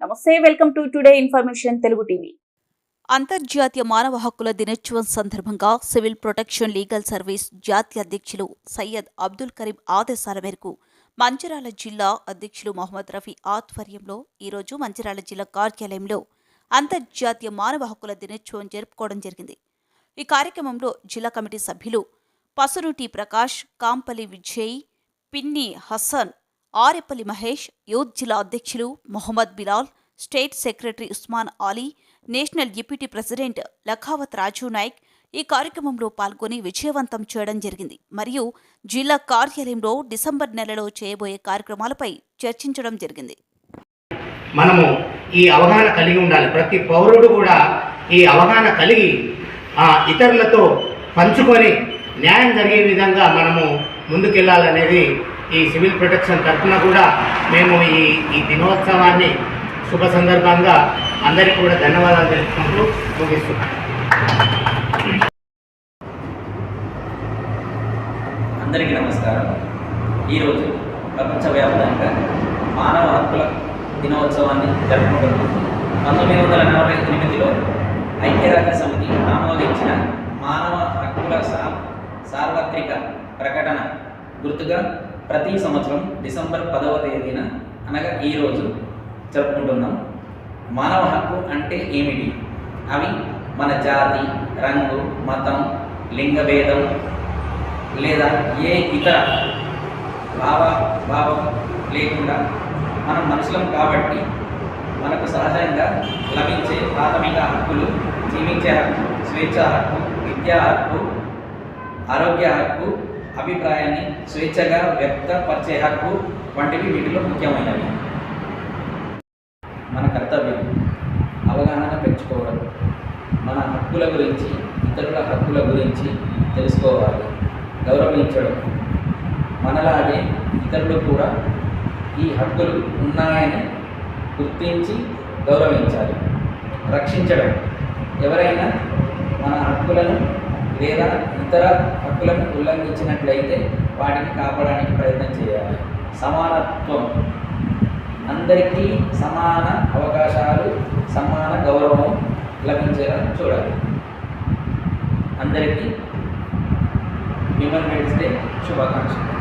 నమస్తే welcome to today information Telugu TV. అంతర్జాతీయ మానవ హక్కుల దినోత్సవం సందర్భంగా సివిల్ ప్రొటెక్షన్ లీగల్ సర్వీస్ జాతీయ అధ్యక్షులు సయ్యద్ అబ్దుల్ కరీం ఆదేశాల మేరకు మంచిరాల జిల్లా అధ్యక్షులు మొహమ్మద్ రఫీ ఆధ్వర్యంలో ఈరోజు మంచిరాల జిల్లా కార్యాలయంలో అంతర్జాతీయ మానవ హక్కుల దినోత్సవం జరుపుకోవడం జరిగింది. ఈ కార్యక్రమంలో జిల్లా కమిటీ సభ్యులు పసునుటి ప్రకాష్ కాంపల్లి విజయ్ పిన్ని హసన్ ఆరెపల్లి మహేష్ యూత్ జిల్లా అధ్యక్షులు Mohammed Bilal state secretary Usman Ali national deputy president Lakhavath Raju Naik ఈ కార్యక్రమంలో పాల్గొని విజయవంతం చేయడం జరిగింది. మరియు జిల్లా కార్యాలయంలో డిసెంబర్ నెలలో చేయబోయే కార్యక్రమాలపై చర్చించడం జరిగింది. మనము ఈ అవగాహన కలిగి ఉండాలి. ప్రతి పౌరుడు కూడా ఈ అవగాహన కలిగి ఆ, ఇతరులతో పంచుకొని న్యాయం జరిగే విధంగా మనము ముందుకెళ్ళాలనేది ఈ సివిల్ ప్రొటెక్షన్ తరఫున కూడా మేము ఈ ఈ దినోత్సవాన్ని శుభ సందర్భంగా అందరికీ కూడా ధన్యవాదాలు తెలుపుకుంటూ ముగిస్తున్నాం అందరికీ నమస్కారం. ఈరోజు ప్రపంచవ్యాప్తంగా మానవ హక్కుల దినోత్సవాన్ని జరుపుకుంటున్నాం. పంతొమ్మిది వందల నలభై ఎనిమిదిలో ఐక్యరాజ్య సమితి ఆమోదించిన మానవ హక్కుల సా సార్వత్రిక ప్రకటన గుర్తుగా ప్రతి సంవత్సరం డిసెంబర్ పదవ తేదీన అనగా ఈరోజు జరుపుకుంటున్నాం. మానవ హక్కు అంటే ఏమిటి? అవి మన జాతి రంగు మతం లింగభేదం లేదా ఏ ఇతర భావ భావం లేకుండా మనం మనుషులం కాబట్టి మనకు సహజంగా లభించే ప్రాథమిక హక్కులు జీవించే హక్కు స్వేచ్ఛ హక్కు విద్యా హక్కు ఆరోగ్య హక్కు అభిప్రాయాన్ని స్వేచ్ఛగా వ్యక్తపరిచే హక్కు వంటివి వీటిలో ముఖ్యమైనవి. మన కర్తవ్యం అవగాహన పెంచుకోవడం. మన హక్కుల గురించి ఇతరుల హక్కుల గురించి తెలుసుకోవాలి గౌరవించడం. మనలాగే ఇతరులు కూడా ఈ హక్కులు ఉన్నాయని గుర్తించి గౌరవించాలి. రక్షించడం. ఎవరైనా మన హక్కులను లేదా ఇతర హక్కులను ఉల్లంఘించినట్లయితే వాటిని కాపాడడానికి ప్రయత్నం చేయాలి. సమానత్వం. అందరికీ సమాన అవకాశాలు సమాన గౌరవం లభించేలా చూడాలి. అందరికీ హ్యూమన్ రైట్స్ డే శుభాకాంక్షలు.